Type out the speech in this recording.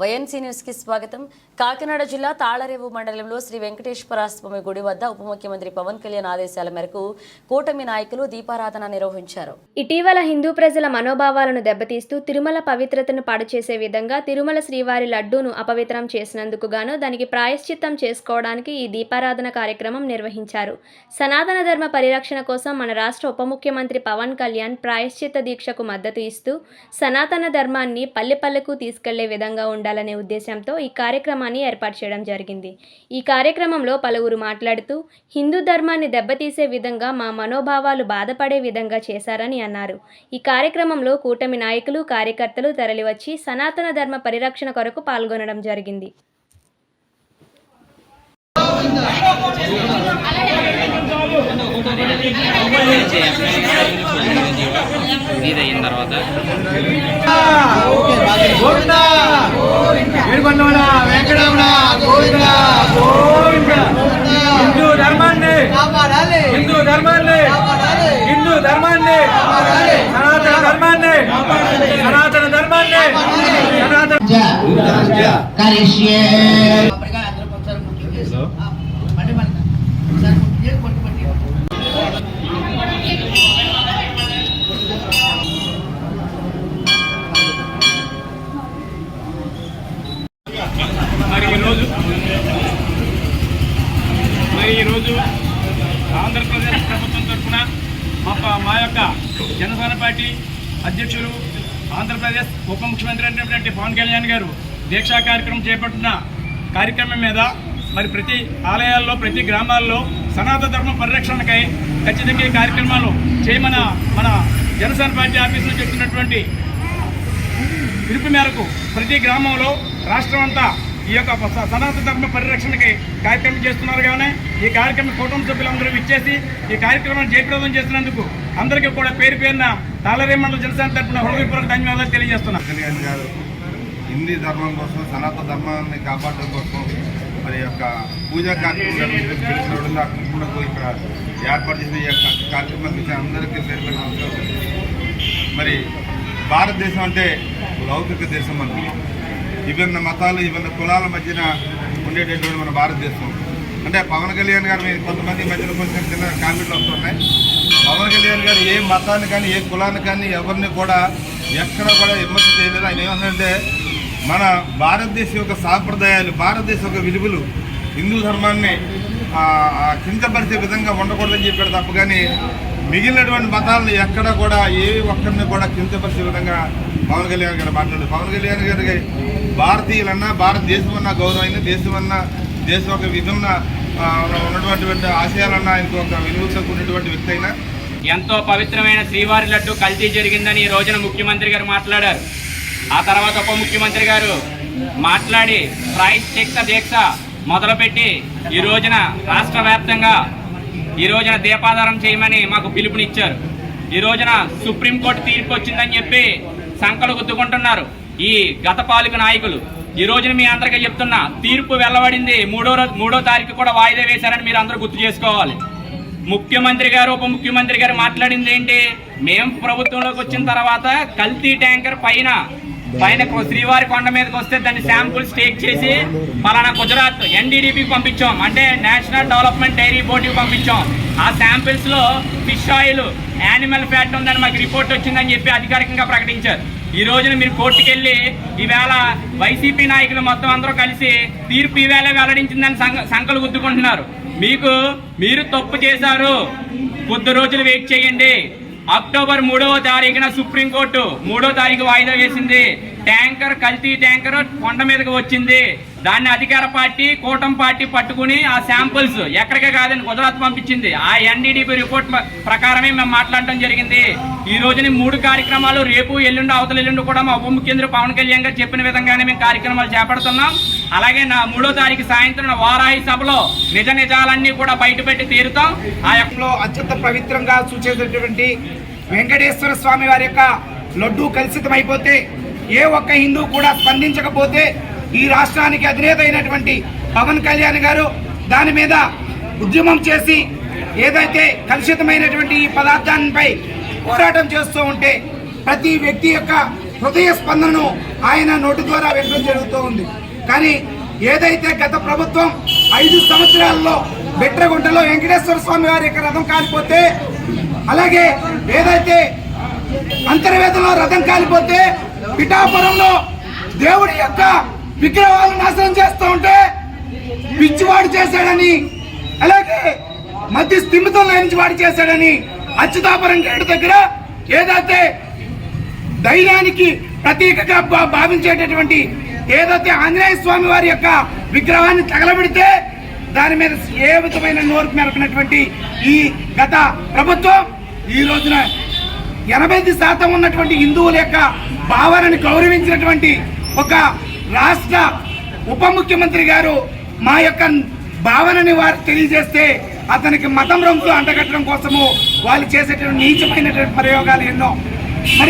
YNC న్యూస్కి స్వాగతం. కాకినాడ జిల్లా తాళరేవు మండలంలో శ్రీ వెంకటేశ్వర స్వామి గుడి వద్ద ఉప ముఖ్యమంత్రి పవన్ కళ్యాణ్ ఆదేశాల మేరకు కూటమి నాయకులు దీపారాధన నిర్వహించారు. ఇటీవల హిందూ ప్రజల మనోభావాలను దెబ్బతీస్తూ తిరుమల పవిత్రతను పాడుచేసే విధంగా తిరుమల శ్రీవారి లడ్డూను అపవిత్రం చేసినందుకు గాను దానికి ప్రాయశ్చిత్తం చేసుకోవడానికి ఈ దీపారాధన కార్యక్రమం నిర్వహించారు. సనాతన ధర్మ పరిరక్షణ కోసం మన రాష్ట్ర ఉప ముఖ్యమంత్రి పవన్ కళ్యాణ్ ప్రాయశ్చిత్త దీక్షకు మద్దతు ఇస్తూ సనాతన ధర్మాన్ని పల్లెపల్లెకు తీసుకెళ్ళే విధంగా ఉండాలనే ఉద్దేశంతో ఈ కార్యక్రమాన్ని ఏర్పాటు చేయడం జరిగింది. ఈ కార్యక్రమంలో పలువురు మాట్లాడుతూ హిందూ ధర్మాన్ని దెబ్బతీసే విధంగా మా మనోభావాలు బాధపడే విధంగా చేశారని అన్నారు. ఈ కార్యక్రమంలో కూటమి నాయకులు కార్యకర్తలు తరలివచ్చి సనాతన ధర్మ పరిరక్షణ కొరకు పాల్గొనడం జరిగింది. ఇది అయిన తర్వాత గోవింద హిందూ ధర్మాన్ని హిందూ ధర్మాన్ని హిందూ ధర్మాన్ని సనాతన ధర్మాన్ని సనాతన ధర్మాన్ని. సనాతన కరిష్యే మరి ఈరోజు మరి ఈరోజు ఆంధ్రప్రదేశ్ ప్రభుత్వం తరఫున మా మా యొక్క జనసేన పార్టీ అధ్యక్షులు ఆంధ్రప్రదేశ్ ఉప ముఖ్యమంత్రి అయినటువంటి పవన్ కళ్యాణ్ గారు దీక్షా కార్యక్రమం చేపట్టిన కార్యక్రమం మీద మరి ప్రతి ఆలయాల్లో ప్రతి గ్రామాల్లో సనాతన ధర్మ పరిరక్షణకై ఖచ్చితంగా ఈ కార్యక్రమాలు చేయమన మన జనసేన పార్టీ ఆఫీసులు చెప్తున్నటువంటి పిలుపు మేరకు ప్రతి గ్రామంలో రాష్ట్రం అంతా ఈ యొక్క సనాత సనాతన ధర్మ పరిరక్షణకి కార్యక్రమం చేస్తున్నారు కానీ ఈ కార్యక్రమం కుటుంబ సభ్యులందరూ ఇచ్చేసి ఈ కార్యక్రమాన్ని జయప్రదం చేసినందుకు అందరికీ కూడా పేరు పేరున తాళరే మండల జనసేన తరఫున హృదయపూర్వక ధన్యవాదాలు తెలియజేస్తున్నాను. హిందీ ధర్మం కోసం సనాతన ధర్మాన్ని కాపాడడం కోసం మరి యొక్క పూజా కార్యక్రమం పిలిచినప్పుడు ఆ ఇక్కడ ఏర్పాటు చేసిన ఈ యొక్క కార్యక్రమానికి అందరికీ పేరు మరి భారతదేశం అంటే లౌకిక దేశం మనకి విభిన్న మతాలు విభిన్న కులాల మధ్యన ఉండేటటువంటి మన భారతదేశం. అంటే పవన్ కళ్యాణ్ గారు కొంతమంది మధ్యన కొంచెం చిన్న కామెంట్లు వస్తున్నాయి. పవన్ కళ్యాణ్ గారు ఏ మతాన్ని కానీ ఏ కులాన్ని కానీ ఎవరిని కూడా ఎక్కడ కూడా విమర్శ చేయలేదు. ఆయన ఏమంటే మన భారతదేశం యొక్క సాంప్రదాయాలు భారతదేశం యొక్క విలువలు హిందూ ధర్మాన్ని కించపరిచే విధంగా ఉండకూడదని చెప్పాడు తప్ప కానీ మిగిలినటువంటి మతాలను ఎక్కడ కూడా ఏ ఒక్కరిని కూడా కించపరిచే విధంగా పవన్ కళ్యాణ్ గారు మాట్లాడారు పవన్ కళ్యాణ్ గారికి భారతీయులన్నా భారతదేశం అన్న గౌరవమైన దేశం అన్న దేశం ఒక విధంగా ఉన్నటువంటి ఆశయాలన్నా ఆయనకు ఒక విలువతో కూడినటువంటి వ్యక్తి అయినా ఎంతో పవిత్రమైన శ్రీవారి లడ్డు కల్తీ జరిగిందని ఈ రోజున ముఖ్యమంత్రి గారు మాట్లాడారు. ఆ తర్వాత ఉప ముఖ్యమంత్రి గారు మాట్లాడి ప్రాయశ్చిత్త దీక్ష మొదలుపెట్టి ఈ రోజున రాష్ట్ర వ్యాప్తంగా ఈ రోజున దీపాధారం చేయమని మాకు పిలుపునిచ్చారు. ఈ రోజున సుప్రీంకోర్టు తీర్పు వచ్చిందని చెప్పి సంకలు గుద్దుకుంటున్నారు ఈ గత పాలక నాయకులు. ఈ రోజున మీ అందరికీ చెప్తున్నా తీర్పు వెల్లబడింది మూడో రోజు మూడో తారీఖు కూడా వాయిదా వేశారని మీరు అందరూ గుర్తు చేసుకోవాలి. ముఖ్యమంత్రి గారు ఉప ముఖ్యమంత్రి గారు మాట్లాడింది ఏంటి? మేము ప్రభుత్వంలోకి వచ్చిన తర్వాత కల్తీ ట్యాంకర్ పైన పైన శ్రీవారి కొండ మీదకి వస్తే దాన్ని శాంపుల్స్ టేక్ చేసి పలానా గుజరాత్ ఎన్డీడీపీకి పంపించాం. అంటే నేషనల్ డెవలప్మెంట్ డైరీ బోర్డుకి పంపించాం. ఆ శాంపిల్స్లో ఫిష్ ఆయిల్ యానిమల్ ఫ్యాట్ ఉందని మాకు రిపోర్ట్ వచ్చిందని చెప్పి అధికారికంగా ప్రకటించారు. ఈ రోజున మీరు కోర్టుకు వెళ్ళి ఈవేళ వైసీపీ నాయకులు మొత్తం అందరూ కలిసి తీర్పు ఈవేళ వెల్లడించిందని సంక సంకలు గుద్దుకుంటున్నారు. మీకు మీరు తప్పు చేశారు. కొద్ది రోజులు వెయిట్ చేయండి. అక్టోబర్ మూడవ తారీఖున సుప్రీంకోర్టు మూడో తారీఖు వాయిదా వేసింది. ట్యాంకర్ కల్తీ ట్యాంకర్ కొండ మీదకి వచ్చింది. దాన్ని అధికార పార్టీ కూటమి పార్టీ పట్టుకుని ఆ శాంపుల్స్ ఎక్కడికే కాదని గుజరాత్ పంపించింది. ఆ ఎన్డీడీపీ రిపోర్ట్ ప్రకారమే మేము మాట్లాడటం జరిగింది. ఈ రోజుని మూడు కార్యక్రమాలు రేపు ఎల్లుండి అవతల ఎల్లుండి కూడా మా ఉప ముఖ్యమంత్రి పవన్ కళ్యాణ్ గారు చెప్పిన విధంగానే మేము కార్యక్రమాలు చేపడుతున్నాం. అలాగే నా మూడో తారీఖు సాయంత్రం వారాయి సభలో నిజ నిజాలన్నీ కూడా బయటపెట్టి తీరుతాం. ఆ యొక్క అత్యంత పవిత్రంగా సూచించినటువంటి వెంకటేశ్వర స్వామి వారి యొక్క లడ్డు కలుషితం అయిపోతే ఏ ఒక్క హిందూ కూడా స్పందించకపోతే ఈ రాష్ట్రానికి అధినేత అయినటువంటి పవన్ కళ్యాణ్ గారు దాని మీద ఉద్యమం చేసి ఏదైతే కలుషితమైనటువంటి ఈ పదార్థాలపై పోరాటం చేస్తూ ఉంటే ప్రతి వ్యక్తి యొక్క హృదయ స్పందనను ఆయన నోటి ద్వారా వెళ్ళడం జరుగుతూ ఉంది. కానీ ఏదైతే గత ప్రభుత్వం ఐదు సంవత్సరాల్లో బెట్రగుంటలో వెంకటేశ్వర స్వామి వారి యొక్క రథం కాలిపోతే అలాగే ఏదైతే అంతర్వేదంలో రథం కాలిపోతే పిఠాపురంలో దేవుడి యొక్క విగ్రహాలను నాశనం చేస్తూ ఉంటే పిచ్చివాడు చేశాడని అలాగే మధ్య స్థిమితం లేని వాడు చేశాడని అచ్యుతాపురం గేటు దగ్గర ఏదైతే ధైర్యానికి ప్రతీకగా భా- భావించేటటువంటి ఏదైతే ఆంజనేయ స్వామి వారి యొక్క విగ్రహాన్ని తగలబెడితే దాని మీద ఏ విధమైన నోరు మెరపినటువంటి ఈ గత ప్రభుత్వం ఈ రోజున ఎనభై శాతం ఉన్నటువంటి హిందువుల యొక్క భావాలను గౌరవించినటువంటి ఒక రాష్ట్ర ఉప ముఖ్యమంత్రి గారు మా యొక్క భావనని వారు తెలియజేస్తే అతనికి మతం రంగులు అంటగట్టడం కోసము వాళ్ళు చేసేటువంటి నీచమైనటువంటి ప్రయోగాలు ఎన్నో. మరి